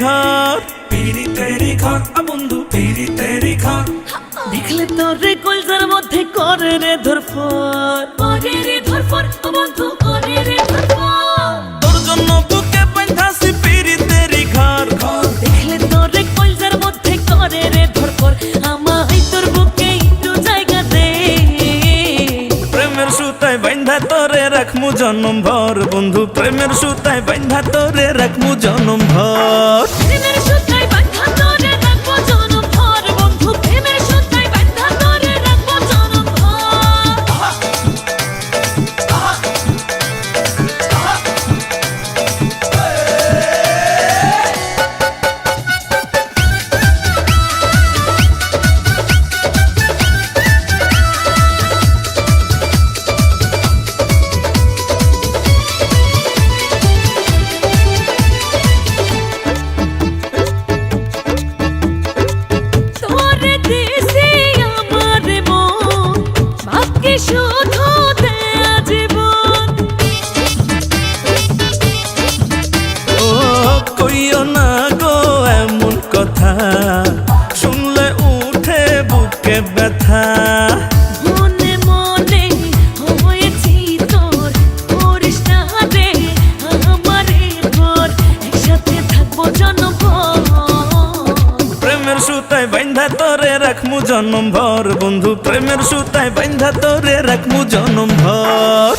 ঘর। পিড়ি তেরি ঘর। বন্ধু। পিড়ি তেরি ঘর। দেখলে তোর রে কলজার মধ্যে করে রে ধরফর। করে রে ধরফর বন্ধু করে রে জন্য বুকে বুকে দে। জনম ভর। বন্ধু প্রেমের সুতায় বাইন্ধা তোরে রাখমু জনম ভর। শুধু দেয়া বাইন্ধা তোরে রাখমু জনম ভর। বন্ধু প্রেমের সুতায় বাইন্ধা তোরে রাখমু জনম ভর।